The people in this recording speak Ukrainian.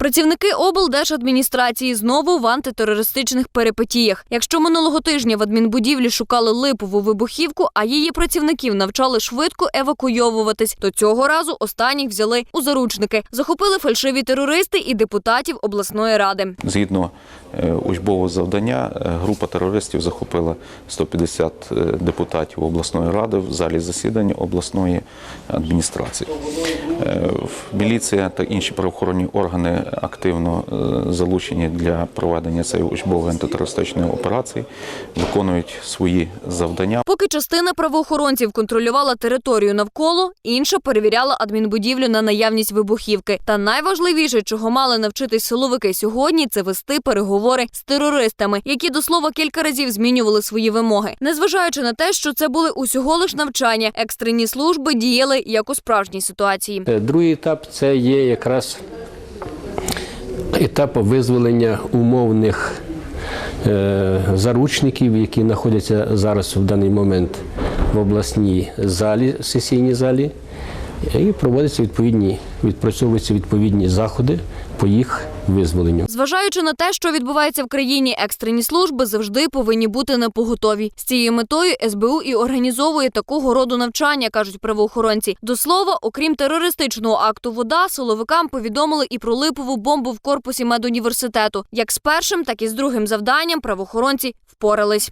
Працівники облдержадміністрації знову в антитерористичних перипетіях. Якщо минулого тижня в адмінбудівлі шукали липову вибухівку, а її працівників навчали швидко евакуйовуватись, то цього разу останніх взяли у заручники. Захопили фальшиві терористи і депутатів обласної ради. Згідно е, учбового завдання, е, група терористів захопила 150 е, депутатів обласної ради в залі засідання обласної адміністрації. В- Міліція та інші правоохоронні органи активно е, залучені для проведення цієї учбової антитерористичної операції, виконують свої завдання. Поки частина правоохоронців контролювала територію навколо, інша перевіряла адмінбудівлю на наявність вибухівки. Та найважливіше, чого мали навчитись силовики сьогодні, це вести переговори з терористами, які до слова кілька разів змінювали свої вимоги. Незважаючи на те, що це були усього лиш навчання, екстрені служби діяли як у справжній ситуації. Е, Другий етап це є якраз етап визволення умовних е, заручників, які знаходяться зараз в даний момент в обласній залі, сесійній залі, і проводяться відповідні, відпрацьовуються відповідні заходи по їх визволенню. Зважаючи на те, що відбувається в країні, екстрені служби завжди повинні бути на поготові. З цією метою СБУ і організовує такого роду навчання, кажуть правоохоронці. До слова, окрім терористичного акту вода, силовикам повідомили і про липову бомбу в корпусі медуніверситету. Як з першим, так і з другим завданням правоохоронці впорались.